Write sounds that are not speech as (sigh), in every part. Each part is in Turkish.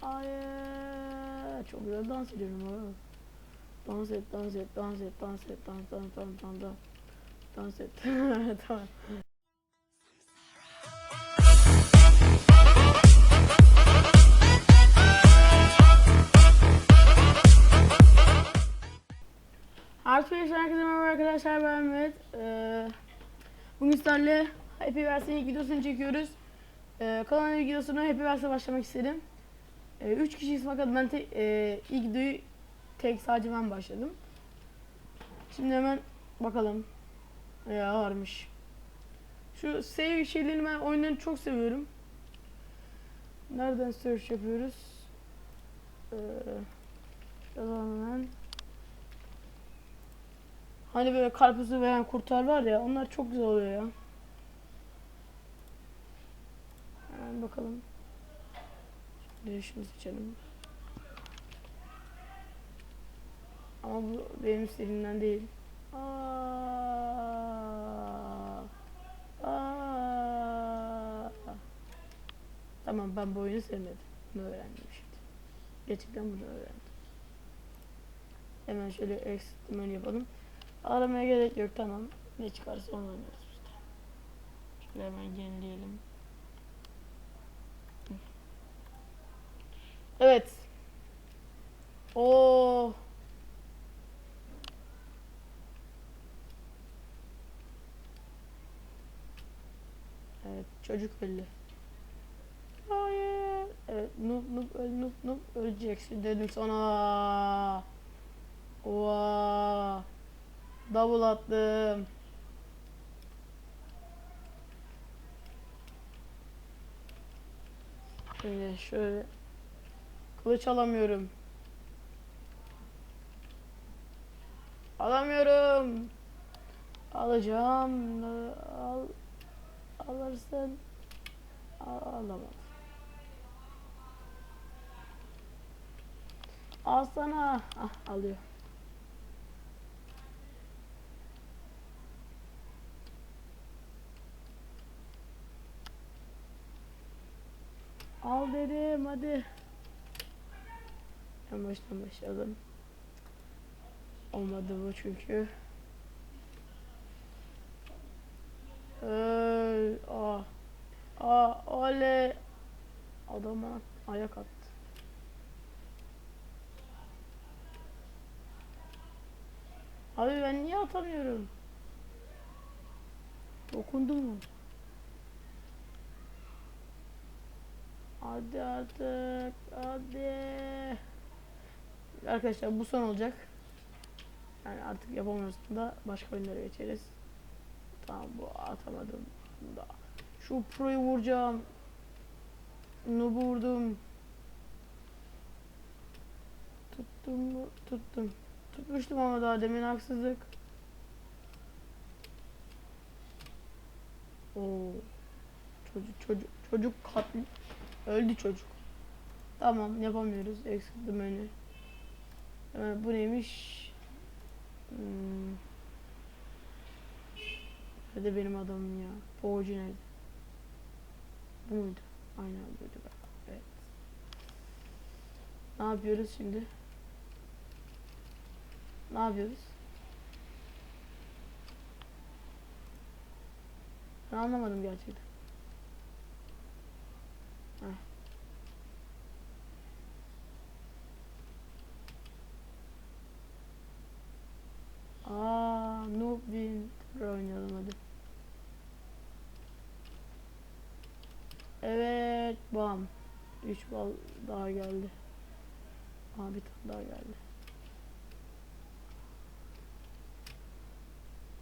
Hayır. Çok güzel dans ediyorum ha. Dans et, dans et, dans et, dans et, dans, dans, dans, dans, dans. Dans et. (laughs) tamam. Artı herkese merhaba arkadaşlar ben Mehmet. Ee, bugün sizlerle Happy Verse'nin ilk videosunu çekiyoruz. Ee, kanalın ilk videosuna Happy Verse'e başlamak istedim. Ee, üç kişiyiz fakat ben te, e, ilk videoyu tek sadece ben başladım. Şimdi hemen bakalım. Ya varmış. Şu save şeylerini ben oyunlarını çok seviyorum. Nereden search yapıyoruz? Ee. Hani böyle karpuzu veren kurtlar var ya onlar çok güzel oluyor ya. Hemen bakalım. Şunu seçelim. Ama bu benim stilimden değil. Aa, aa. Tamam ben bu oyunu sevmedim. Bunu öğrendim şimdi. Gerçekten bunu öğrendim. Hemen şöyle exit menü yapalım. Aramaya gerek yok tamam. Ne çıkarsa onu oynarız işte. Şöyle hemen yenileyelim. Evet. Oo. Evet çocuk öldü. Hayır. Evet noob noob öl noob noob öleceksin dedim sana. Oha. Double attım. Şöyle şöyle. Kılıç alamıyorum. Alamıyorum. Alacağım. Al. Alırsın. Al, alamam. Al sana. Ah alıyor. Al dedim hadi. En baştan başlayalım. Olmadı bu çünkü. Öl. Ah. Ah oley. Adama ayak attı. Abi ben niye atamıyorum? Dokundu mu? Hadi artık. Hadi. Arkadaşlar bu son olacak. Yani artık yapamıyorsun da başka oyunlara geçeriz. Tamam bu atamadım. Da. Şu pro'yu vuracağım. Noob'u vurdum. Tuttum mu? Tuttum. Tutmuştum ama daha demin haksızlık. Oo. Çocuk çocuk çocuk katli. Öldü çocuk. Tamam yapamıyoruz. Eksildi menü. Hemen bu neymiş? Hmm. Nerede benim adamım ya? Nerede? Bu muydu? Aynen buydu. Evet. Ne yapıyoruz şimdi? Ne yapıyoruz? Ben anlamadım gerçekten. Heh. Aa, Noob Win oynayalım hadi. Evet, bam. 3 bal daha geldi. Aa, bir daha geldi.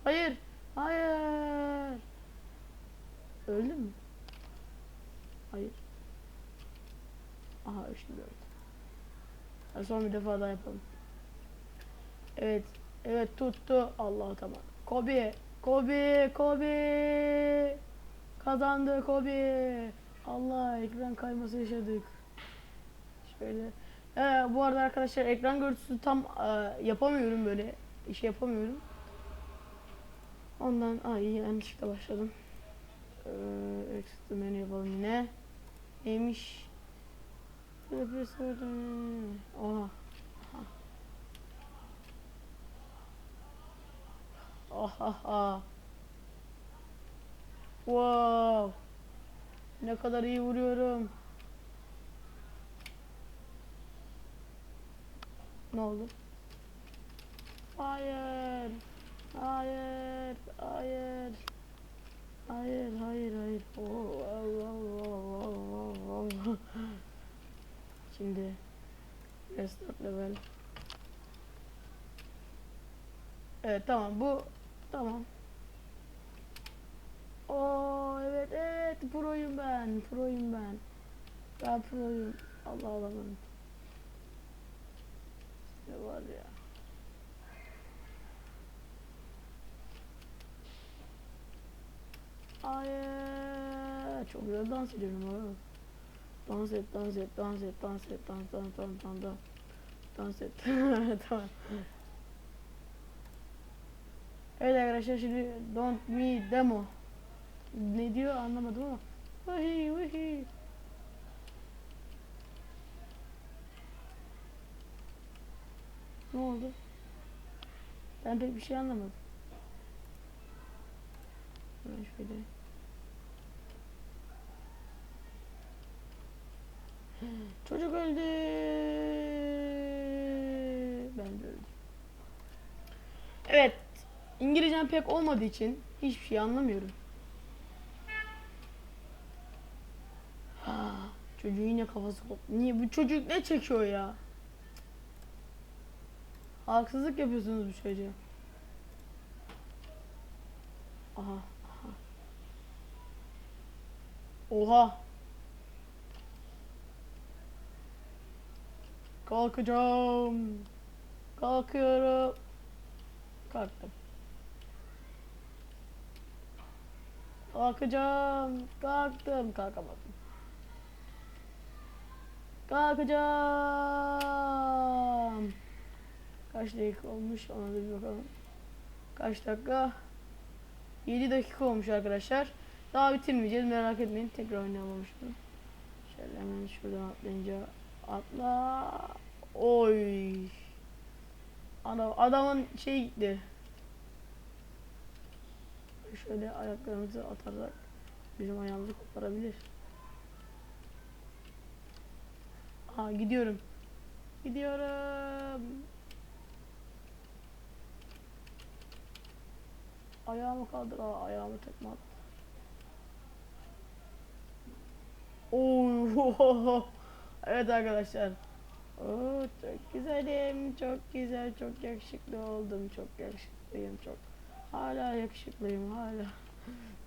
Hayır, hayır. Öldü mü? Hayır. Aha öldü. Ha, son bir defa daha yapalım. Evet. Evet tuttu. Allah tamam. Kobe. Kobe. Kobe. Kazandı Kobe. Allah ekran kayması yaşadık. Şöyle. Ee, bu arada arkadaşlar ekran görüntüsü tam e, yapamıyorum böyle. İş yapamıyorum. Ondan ay yanlışlıkla başladım. Ee, exit menü yapalım yine. Neymiş? Oha. Oha. Wow. Ne kadar iyi vuruyorum. Ne oldu? Hayır. Hayır. Hayır. Hayır, hayır, hayır. Oo. Şimdi restart level. Evet tamam bu tamam. Oo evet evet proyum ben. Proyum ben. Ben proyum. Allah Allah ben. Ne var ya? Ay çok güzel dans ediyorum abi. Dans et, dans et, dans et, dans et, dans, dans, dans, dans, dans. Dans et. tamam. Evet arkadaşlar şimdi Don't Me Demo. Ne diyor anlamadım ama. Vahiy vahiy. Ne oldu? Ben pek bir şey anlamadım. Hemen şöyle. Çocuk öldü. Ben de öldüm. Evet. İngilizcem pek olmadığı için hiçbir şey anlamıyorum. Ha, çocuğun yine kafası koptu. Niye bu çocuk ne çekiyor ya? Haksızlık yapıyorsunuz bu çocuğa. Aha, aha. Oha. Kalkacağım. Kalkıyorum. Kalktım. Kalkacağım. Kalktım. Kalkamadım. Kalkacağım. Kaç dakika olmuş ona da bir bakalım. Kaç dakika? 7 dakika olmuş arkadaşlar. Daha bitirmeyeceğiz merak etmeyin. Tekrar oynayalım şunu. Şöyle hemen şuradan atlayınca atla. Oy. Adam, adamın şey gitti. Şöyle ayaklarımızı atarsak bizim ayağımızı koparabilir. Aa gidiyorum. Gidiyorum. Ayağımı kaldır. Aa, ayağımı tekme at. Oo. (laughs) evet arkadaşlar. Oo, çok güzelim. Çok güzel. Çok yakışıklı oldum. Çok yakışıklıyım. Çok. Hala yakışıklıyım. Hala.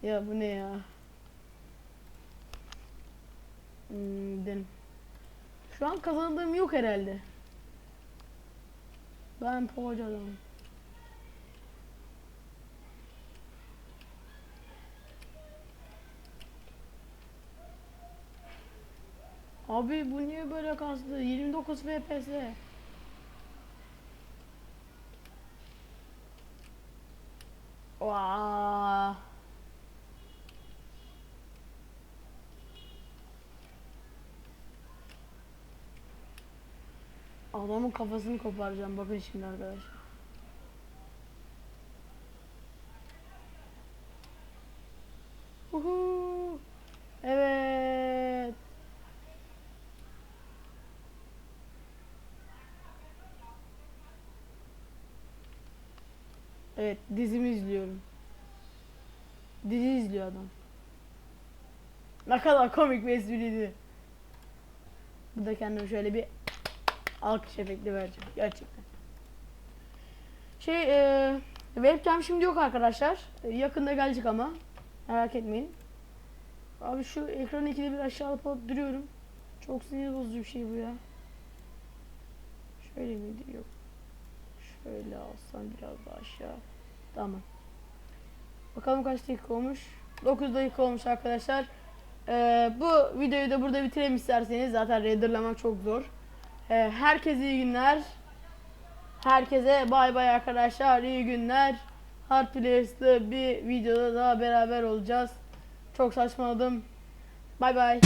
ya bu ne ya? Hmm. Şu an kazandığım yok herhalde. Ben poğaça adamım. Abi bu niye böyle kastı? 29 FPS. Vaa. Adamın kafasını koparacağım bakın şimdi arkadaşlar. Evet dizimi izliyorum. Dizi izliyor adam. Ne kadar komik bir espriydi. Bu da kendime şöyle bir alkış efekti vereceğim. Gerçekten. Şey e, webcam şimdi yok arkadaşlar. E, yakında gelecek ama. Merak etmeyin. Abi şu ekranı ikide bir aşağı alıp alıp duruyorum. Çok sinir bozucu bir şey bu ya. Şöyle miydi? Yok. Şöyle alsam biraz daha aşağı. Tamam. Bakalım kaç dakika olmuş. 9 dakika olmuş arkadaşlar. Ee, bu videoyu da burada bitirelim isterseniz. Zaten renderlamak çok zor. Ee, herkese iyi günler. Herkese bay bay arkadaşlar. İyi günler. Hard bir videoda daha beraber olacağız. Çok saçmaladım. Bay bay.